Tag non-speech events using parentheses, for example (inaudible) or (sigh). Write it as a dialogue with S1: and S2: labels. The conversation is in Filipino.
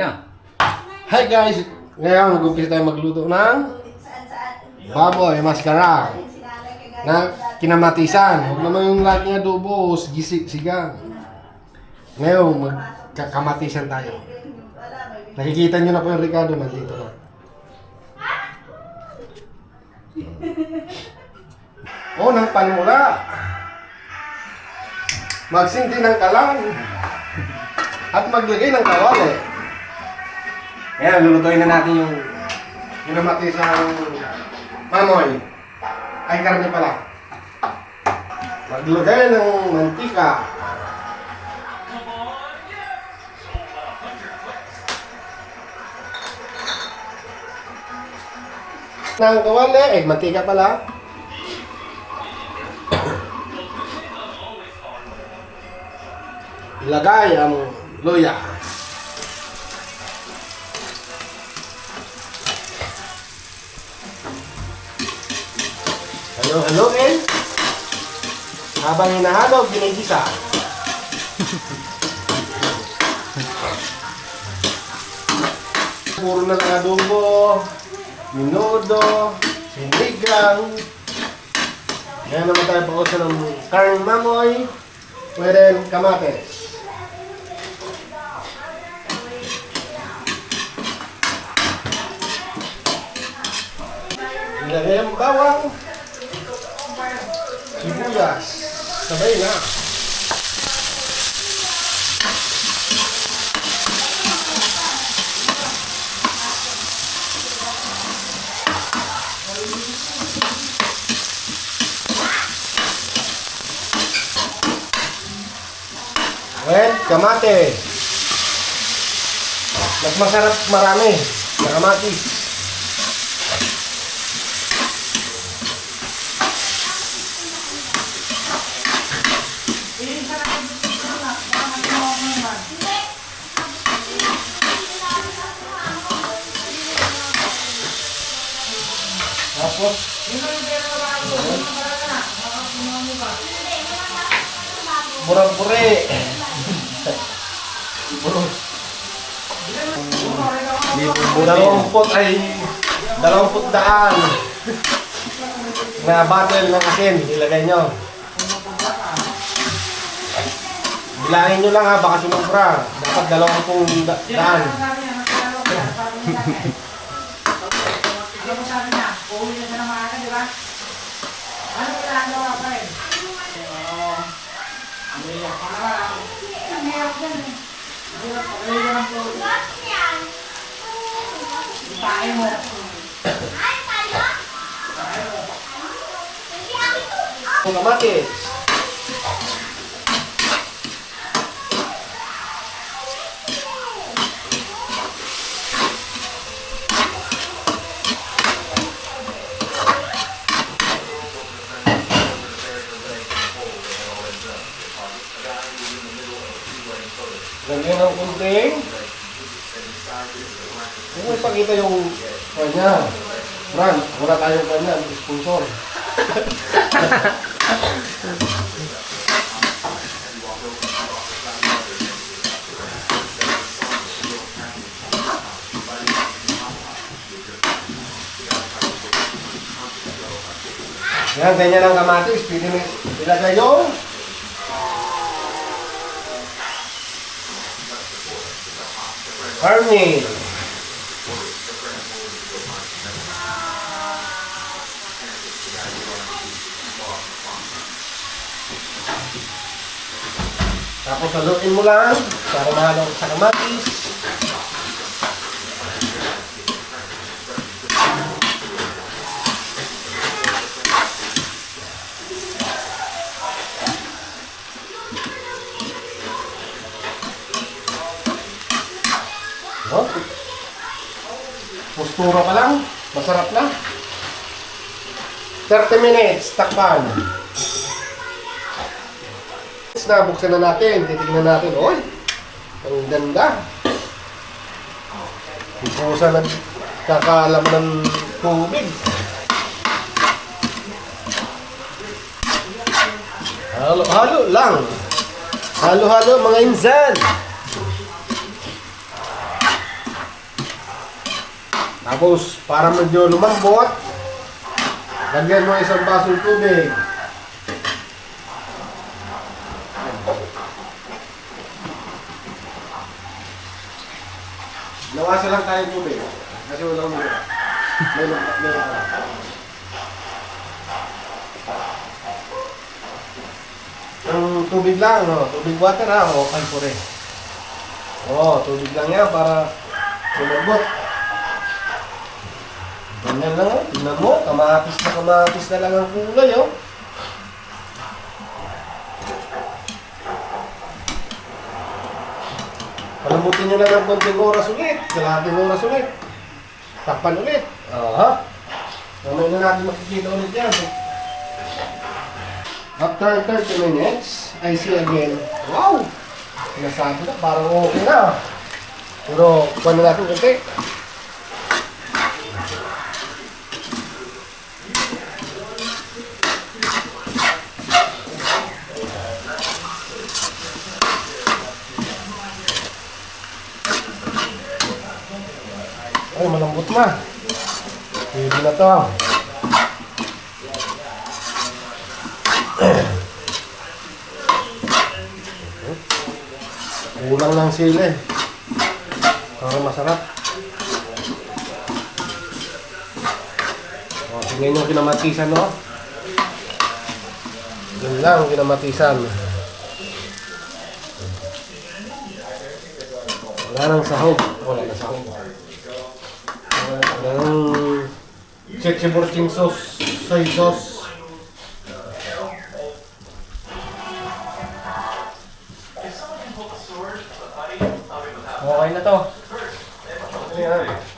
S1: Yeah.
S2: Hi guys! Ngayon, mag-umpisa tayo magluto ng baboy, maskara. Na kinamatisan. Huwag naman yung laging adobo, gisi, sigang. Ngayon, magkakamatisan tayo. Nakikita nyo na po yung Ricardo, nandito na. (laughs) Oh, ng panmula. Magsindi ng kalan. At maglagay ng kawali. Ayan, lulutuin na natin yung kinamatisang mamoy. Ay, karne pala. Maglagay ng mantika. Ng kawali, eh, mantika pala. Ilagay ang luya. Halo-haloin. Habang hinahalo, ginigisa. Puro na lang adobo, minudo, sinigang. Yan naman tayo pakausa ng karne mamoy, pwede kamates. Ilagay ang bawang, sibuyas, sabay na. Well, kamate. Mas masarap marami na kamatis. Tapos, Murang-puri. Dalawamput ay dalawamput daan na bottle ng asin. Ilagay nyo. Bilangin nyo lang ha, baka sumubra. Dapat dalawampung da- daan. (laughs) 妈妈不合我 Ipakita yung kanya. Ran, wala tayong kanya, sponsor. Yan, ganyan ang kamatis. Pwede mo ilagay yung Harmony. Tapos haluin mo lang para mahalo sa kamatis. No? Postura pa lang, masarap na. 30 minutes, takpan. Na, buksan na natin, titignan natin. Oy, ang ganda. Pusa na kakaalam ng tubig. Halo-halo lang. Halo-halo mga insan. Tapos, para medyo lumambot, lagyan mo isang basong tubig. Nawasan lang tayo tubig. Kasi wala mo. May may Ang tubig lang, no? Tubig water ha, okay po rin. Oo, tubig lang yan para lumabot. Ganyan lang, oh. mo, kamatis na kamatis na lang ang kulay, oh. Palamutin nyo lang ng konting oras ulit, kalahating oras ulit. Takpan ulit. Aha. Mamaya na natin makikita ulit yan. After 30 minutes, I see again, wow! Sinasabi na, parang okay na. Pero, kuha na natin konti. Ay, malambot na. Pwede na to. Kulang ng sili. Para masarap. O, tingnan yung kinamatisan, no? Yun lang, kinamatisan. Wala nang sahog. Wala nang sahog. Nang chichiburching sauce, soy sauce.
S1: Okay na to.
S2: Ayan.